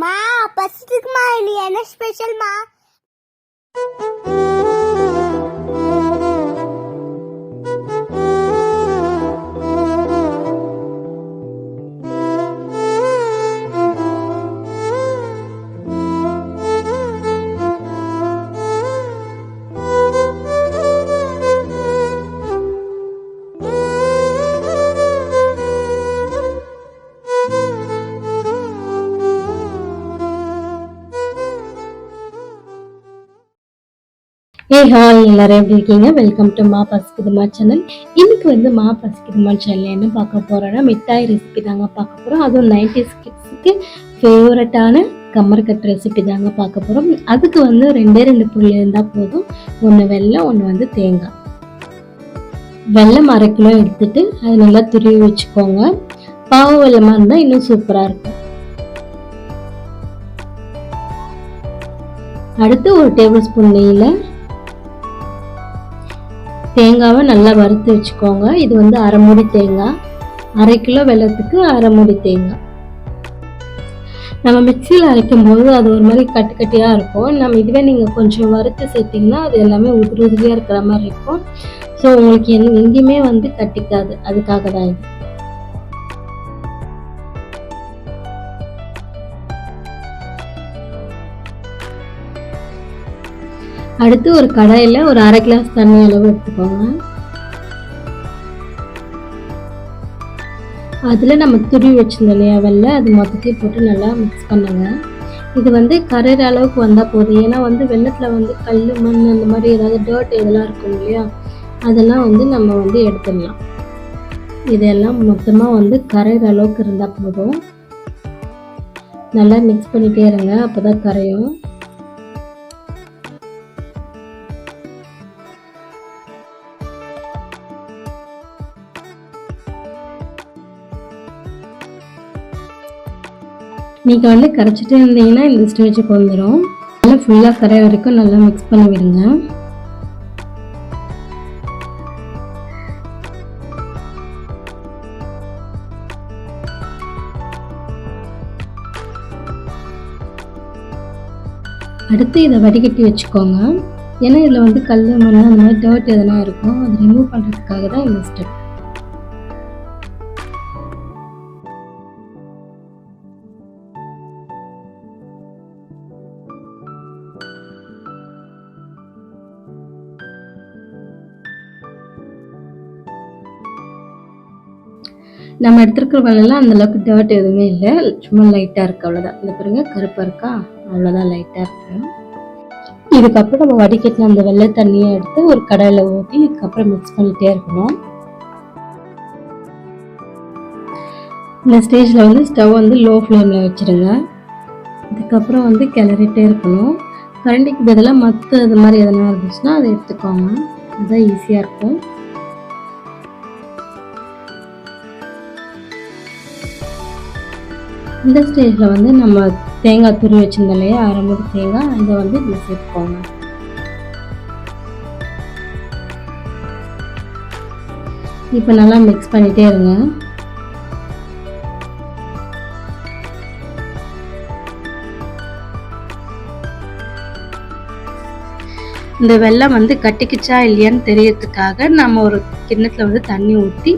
அம்மா பசிக்குமா நீ என்ன ஸ்பெஷல்மா ஏ ஹாய் எல்லாரும் எப்படி இருக்கீங்க? வெல்கம் டு மா பசிக்குதுமா சேனல் இன்னைக்கு வந்து மா பசிக்குதுமா சேனல் என்ன பார்க்க போகிறோன்னா மிட்டாய் ரெசிபி தாங்க பார்க்க போகிறோம் அதுவும் நைன்டிஸ் கிட்ஸுக்கு ஃபேவரட்டான கம்மர் கட் ரெசிபி தாங்க பார்க்க போகிறோம் அதுக்கு வந்து ரெண்டே ரெண்டு புள்ளி இருந்தால் போதும். ஒன்று வெள்ளம் ஒன்று வந்து தேங்காய். வெள்ளம் அரை கிலோ எடுத்துட்டு அதை நல்லா துருவி வச்சுக்கோங்க. பாவு வெள்ளமாக இருந்தால் இன்னும் சூப்பராக இருக்கும். அடுத்து ஒரு டேபிள் ஸ்பூன் நெய்யில் தேங்காவை நல்லா வறுத்து வச்சுக்கோங்க. இது வந்து அரை மூடி தேங்காய். அரை கிலோ வெள்ளத்துக்கு அரை மூடி தேங்காய். நம்ம மிக்சியில் அரைக்கும் போது அது ஒரு மாதிரி கட்டு கட்டியாக இருக்கும். நம்ம இதுவே நீங்கள் கொஞ்சம் வறுத்து சேர்த்திங்கன்னா அது எல்லாமே உதிரி உதிரியாக இருக்கிற மாதிரி இருக்கும். ஸோ உங்களுக்கு எங்கேயுமே வந்து கட்டிக்காது. அதுக்காக தான் இது. அடுத்து ஒரு கடாயில் ஒரு அரை கிளாஸ் தண்ணி அளவு எடுத்துக்கோங்க. அதில் நம்ம துருவி வச்சிருந்தோம் இல்லையா வெள்ளை அது மொத்தத்தையும் போட்டு நல்லா மிக்ஸ் பண்ணுங்க. இது வந்து கரையிற அளவுக்கு வந்தால் போதும். ஏன்னா வந்து வெள்ளத்தில் வந்து கல் மண் அந்த மாதிரி ஏதாவது டேர்ட் இதெல்லாம் இருக்கும் இல்லையா? அதெல்லாம் வந்து நம்ம வந்து எடுத்துடலாம். இதெல்லாம் மொத்தமாக வந்து கரையிற அளவுக்கு இருந்தால் போதும். நல்லா மிக்ஸ் பண்ணிகிட்டே இருங்க. அப்போ தான் கரையும். நீங்கள் வந்து கரைச்சிட்டே இருந்தீங்கன்னா இந்த ஸ்டேஜுக்கு வந்துடும் நல்லா ஃபுல்லாக கரை வரைக்கும் நல்லா மிக்ஸ் பண்ணி விடுங்க. அடுத்து இதை வடிகட்டி வச்சுக்கோங்க. ஏன்னா இதில் வந்து கல் மண் அந்த மாதிரி டர்ட் எதனா இருக்கும் அதை ரிமூவ் பண்ணுறதுக்காக தான் இந்த ஸ்டெப் நம்ம எடுத்துருக்கிற வலையெல்லாம் அந்த அளவுக்கு டர்ட் எதுவுமே இல்லை. சும்மா லைட்டாக இருக்குது அவ்வளோதான் இந்த பாருங்க கருப்பாக இருக்கா? அவ்வளோதான் லைட்டாக இருக்கு. இதுக்கப்புறம் நம்ம வடிகட்டின அந்த வெள்ளை தண்ணியை எடுத்து ஒரு கடையில் ஊற்றி இதுக்கப்புறம் மிக்ஸ் பண்ணிகிட்டே இருக்கணும். இந்த ஸ்டேஜில் வந்து ஸ்டவ் வந்து லோ ஃப்ளேமில் வச்சுருங்க. இதுக்கப்புறம் வந்து கிளறிட்டே இருக்கணும். கரண்டிக்கு பதிலாக மற்ற இது மாதிரி எதனா இருந்துச்சுன்னா அதை எடுத்துக்கோங்க. அதுதான் ஈஸியாக இருக்கும். இந்த ஸ்டேஜில் வந்து நம்ம தேங்காய் துருவி வச்சிருந்தோம் இல்லையா? அரை தேங்காய். இதை வந்து இதில் சேர்த்துக்கோங்க. இப்போ நல்லா மிக்ஸ் பண்ணிகிட்டே இருங்க. இந்த வெள்ளம் வந்து கட்டிக்கிச்சா இல்லையான்னு தெரியறதுக்காக நம்ம ஒரு கிண்ணத்தில் வந்து தண்ணி ஊற்றி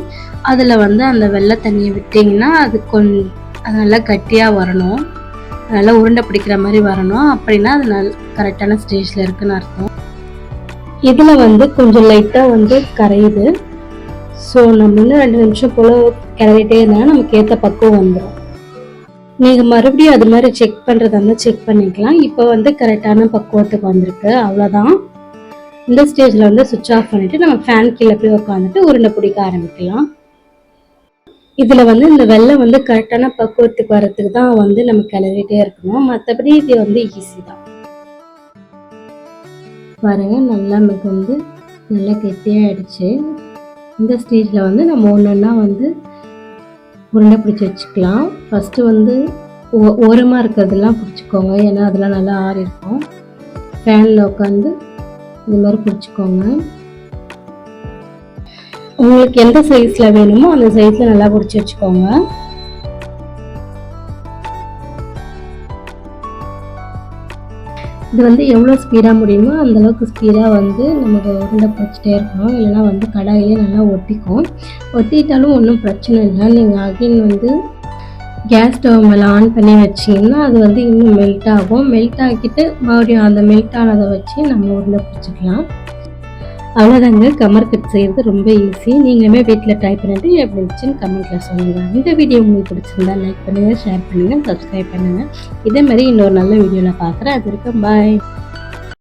அதில் வந்து அந்த வெள்ளை தண்ணியை விட்டிங்கன்னா அது கொஞ்சம் அது நல்லா கட்டியாக வரணும். நல்லா உருண்டை பிடிக்கிற மாதிரி வரணும். அப்படின்னா அது நல் கரெக்டான ஸ்டேஜில் இருக்குன்னு அர்த்தம். இதில் வந்து கொஞ்சம் லைட்டாக வந்து கரையுது. ஸோ நம்ம இன்னும் ரெண்டு நிமிஷம் போல் கிளறிட்டே இருந்தால் நமக்கு ஏற்ற பக்குவம் வந்துடும் நீங்கள் மறுபடியும் அது மாதிரி செக் பண்ணுறதா இருந்தால் செக் பண்ணிக்கலாம். இப்போ வந்து கரெக்டான பக்குவத்துக்கு வந்திருக்கு. அவ்வளோதான் இந்த ஸ்டேஜில் வந்து சுவிட்ச் ஆஃப் பண்ணிவிட்டு நம்ம ஃபேன் கீழே போய் உட்காந்துட்டு உருண்டை பிடிக்க ஆரம்பிக்கலாம். இதில் வந்து இந்த வெள்ளம் வந்து கரெக்டான பக்குவத்துக்கு வரத்துக்கு தான் வந்து நம்ம கிளறிட்டே இருக்கணும். மற்றபடி இது வந்து ஈஸி தான். பாருங்க நல்லா மிகுந்து நல்லா கெட்டியாகிடுச்சு இந்த ஸ்டேஜில் வந்து நம்ம ஒன்று ஒன்றா வந்து உருண்டை பிடிச்சி வச்சுக்கலாம். ஃபஸ்ட்டு வந்து ஓ ஓரமாக இருக்கிறதெல்லாம் பிடிச்சிக்கோங்க. ஏன்னா அதெல்லாம் நல்லா ஆறி இருக்கும் ஃபேனில் உட்காந்து இந்த மாதிரி பிடிச்சிக்கோங்க. உங்களுக்கு எந்த சைஸில் வேணுமோ அந்த சைஸில் நல்லா பிடிச்சி வச்சுக்கோங்க. இது வந்து எவ்வளோ ஸ்பீடாக முடியுமோ அந்த அளவுக்கு ஸ்பீடாக வந்து நமக்கு உருண்டை பிடிச்சிட்டே இருக்கணும். இல்லைன்னா வந்து கடாயிலே நல்லா ஒட்டிக்கும். ஒட்டிட்டாலும் ஒன்றும் பிரச்சனை இல்லை. நீங்கள் அகைன் வந்து கேஸ் ஸ்டவ் மேலே ஆன் பண்ணி வச்சிங்கன்னா அது வந்து இன்னும் மெல்ட் ஆகும். மெல்ட் ஆக்கிட்டு மறுபடியும் அந்த மெல்ட் ஆனதை வச்சு நம்ம உருண்டை பிடிச்சிக்கலாம். அவ்வளோதாங்க. கமர் கட் செய்கிறது ரொம்ப ஈஸி நீங்களுமே வீட்டில் ட்ரை பண்ணிட்டு எப்படி இருந்துச்சுன்னு கமெண்ட்டில் சொல்லுங்கள் இந்த வீடியோ உங்களுக்கு பிடிச்சிருந்தா லைக் பண்ணுங்கள் ஷேர் பண்ணுங்கள் சப்ஸ்கிரைப் பண்ணுங்கள் இதே மாதிரி இன்னொரு நல்ல வீடியோவில் பார்க்குறேன். அது இருக்கும் பாய்